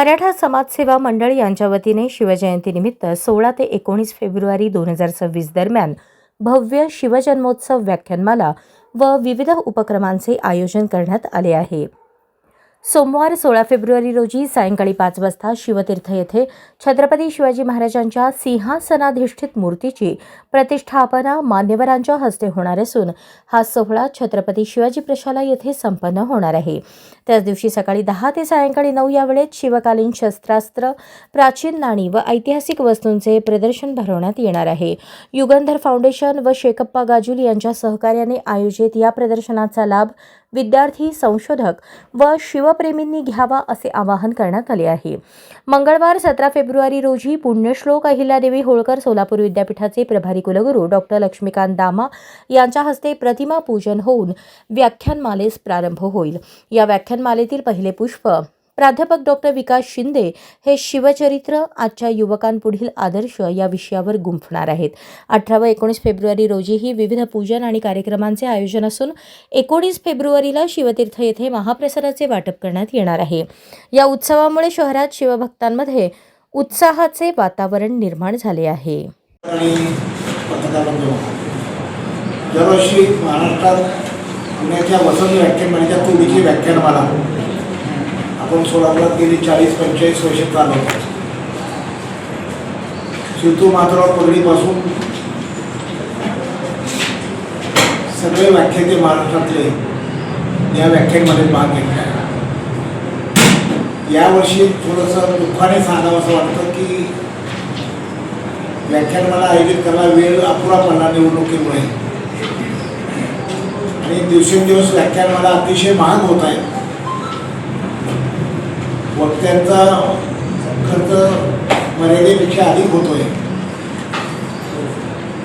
मराठा समाजसेवा मंडळ यांच्या वतीने शिवजयंतीनिमित्त सोळा ते एकोणीस फेब्रुवारी दोन हजार सव्वीस दरम्यान भव्य शिवजन्मोत्सव व्याख्यानमाला व विविध उपक्रमांचे आयोजन करण्यात आले आहे. सोमवार सोळा फेब्रुवारी रोजी सायंकाळी पाच वाजता शिवतीर्थ येथे छत्रपती शिवाजी महाराजांच्या सिंहासनाधिष्ठित मूर्तीची प्रतिष्ठापना मान्यवरांच्या हस्ते होणार असून हा सोहळा छत्रपती शिवाजी प्रशाला येथे संपन्न होणार आहे. त्याच दिवशी सकाळी दहा ते सायंकाळी नऊ या वेळेत शिवकालीन शस्त्रास्त्र प्राचीन नाणी व ऐतिहासिक वस्तूंचे प्रदर्शन भरवण्यात येणार आहे. युगंधर फाउंडेशन व शेकप्पा गाजुल यांच्या सहकार्याने आयोजित या प्रदर्शनाचा लाभ विद्यार्थी संशोधक व शिवप्रेमींनी घ्यावा असे आवाहन करण्यात आले आहे. मंगळवार सतरा फेब्रुवारी रोजी पुण्यश्लोक अहिल्यादेवी होळकर सोलापूर विद्यापीठाचे प्रभारी कुलगुरू डॉक्टर लक्ष्मीकांत दामा यांच्या हस्ते प्रतिमा पूजन होऊन व्याख्यानमालेस प्रारंभ होईल. या व्याख्यानमालेतील पहिले पुष्प प्राध्यापक डॉक्टर विकास शिंदे हे शिवचरित्र आजच्या युवकांपुढील आदर्श या विषयावर गुंफणार आहेत. अठरा व एकोणीस फेब्रुवारी रोजीही विविध पूजन आणि कार्यक्रमांचे आयोजन असून एकोणीस फेब्रुवारीला शिवतीर्थ येथे महाप्रसादाचे वाटप करण्यात येणार आहे. या उत्सवामुळे शहरात शिवभक्तांमध्ये उत्साहाचे वातावरण निर्माण झाले आहे. दरवर्षी महाराष्ट्रात पुण्याच्या वसंत व्याख्यानमालेच्या व्याख्यानमाला आपण सोलापुरात गेली चाळीस पंचेचाळीस वर्षे चालवतो शिवतू माधवराव पगडीपासून सगळे व्याख्याते महाराष्ट्रातले या व्याख्यानमध्ये भाग घेतला यावर्षी थोडंसं दुःखाने सांगावं असं वाटतं की व्याख्यान मला आयोजित करायला वेळ अपुरा पडला निवडणुकीमुळे. आणि दिवसेंदिवस व्याख्यान मला अतिशय महाग होत आहे. वक्त्यांचा खर्च मर्यादेपेक्षा अधिक होतोय.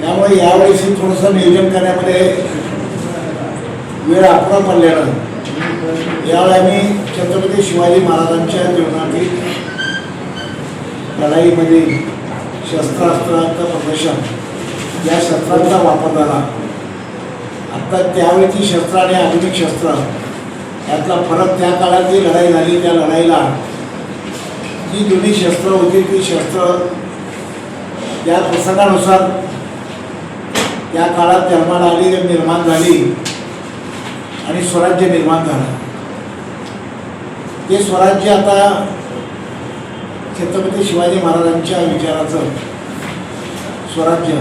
त्यामुळे यावेळेस थोडंसं नियोजन करण्यामध्ये वेळ आपला पडल्यानं यावेळी आम्ही छत्रपती शिवाजी महाराजांच्या जीवनातील लढाईमध्ये शस्त्रास्त्रांचं प्रदर्शन या शस्त्रांचा वापर झाला. आत्ता त्यावेळीची शस्त्र आणि आधुनिक शस्त्र यातला फरक त्या काळात जी लढाई झाली त्या लढाईला जी जुनी शस्त्र होती ती शस्त्र त्या प्रसंगानुसार त्या काळात जन्माला आली निर्माण झाली आणि स्वराज्य निर्माण झालं. ते स्वराज्य आता छत्रपती शिवाजी महाराजांच्या विचाराचं स्वराज्य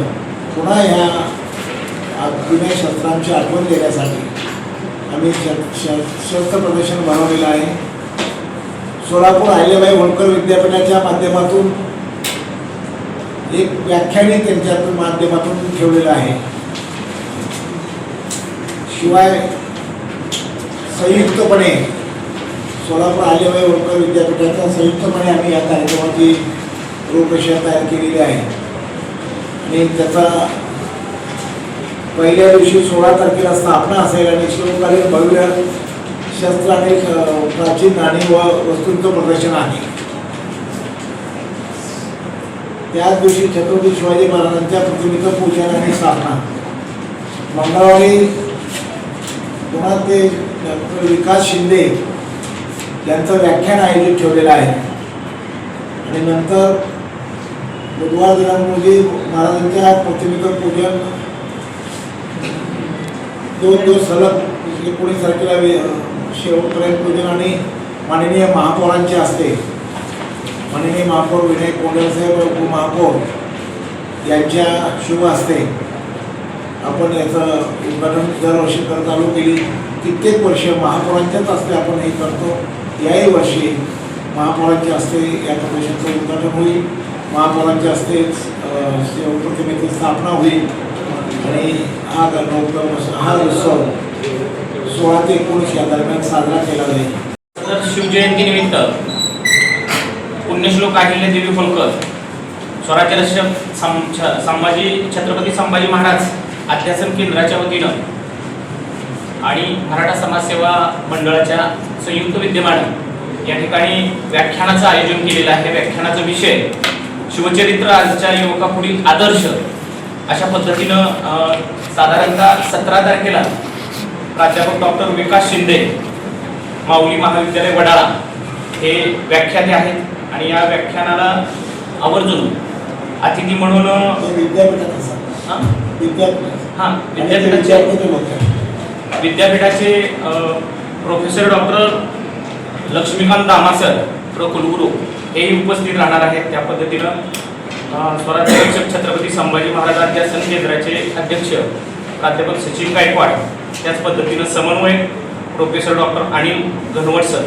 पुन्हा ह्या जुन्या शस्त्रांची आठवण देण्यासाठी आम्ही श श शस्त्र प्रदर्शन बनवलेलं आहे. सोलापूर अहिल्याबाई होळकर विद्यापीठाच्या माध्यमातून एक व्याख्यानही त्यांच्या माध्यमातून ठेवलेलं आहे. शिवाय संयुक्तपणे सोलापूर अहिल्याबाई होळकर विद्यापीठाचा संयुक्तपणे आम्ही या कार्यक्रमाची रूपरेषा तयार केलेली आहे. आणि त्याचा पहिल्या दिवशी सोळा तारखेला स्थापना असेल आणि शिवकालीन भव्य शस्त्र आणि प्राचीन नाणी व वस्तूंचं प्रदर्शन आहे. त्याच दिवशी छत्रपती शिवाजी महाराजांच्या प्रतिमेचं पूजन आणि स्थापना. मंगळवारी पुन्हा ते विकास शिंदे यांचं व्याख्यान आयोजित ठेवलेलं आहे. आणि नंतर बुधवार दिनांक महाराजांच्या प्रतिमेचं पूजन दोन दिवस सलग एकोणीस तारखेला शेवटपर्यंत पूजन आणि माननीय महापौरांचे असते माननीय महापौर विनायक कोंडलसाहेब उपमहापौर यांच्या शुभ असते आपण याचं उद्घाटन दरवर्षी करत आलो गेली कित्येक वर्ष महापौरांच्याच असते आपण हे करतो. याही वर्षी महापौरांच्या असते या प्रदेशाचं उद्घाटन होईल. महापौरांच्या असते अ, स्थापना होईल. आणि हा गणोत्सव हा उत्सव सोळा ते एकोणीस या दरम्यान साजरा केला जाईल. तर शिवजयंतीनिमित्त पुण्यश्लोक अहिल्यादेवी होळकर स्वराज्य रक्षक संभाजी छत्रपती संभाजी महाराज अध्यासन केंद्राच्या वतीनं आणि मराठा समाजसेवा मंडळाच्या संयुक्त विद्यमानं या ठिकाणी व्याख्यानाचं आयोजन केलेलं आहे. व्याख्यानाचा विषय शिवचरित्र आजच्या युवकापुढील आदर्श अशा पद्धतीनं साधारणतः सतरा तारखेला प्राध्यापक डॉक्टर विकास शिंदे माऊली महाविद्यालय वडाळा हे व्याख्याते आहेत आणि या व्याख्यानाला आवर्जून अतिथी म्हणून हा? हा? विद्यापीठाचे विद्यापीठाचे प्रोफेसर डॉक्टर लक्ष्मीकांत दामासर प्र कुलगुरू हेही उपस्थित राहणार आहेत. त्या पद्धतीनं स्वराज्य शिक्षक छत्रपती संभाजी महाराज अध्यासन केंद्राचे अध्यक्ष प्राध्यापक सचिन गायकवाड त्याच पद्धतीनं समन्वयक professor doctor Anil Ghanwat sir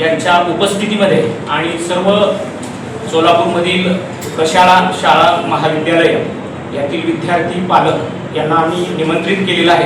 यांच्या उपस्थितीमध्ये आणि सर्व सोलापूरमधील कशाळा शाळा महाविद्यालय यातील विद्यार्थी पालक यांना आम्ही निमंत्रित केलेलं आहे.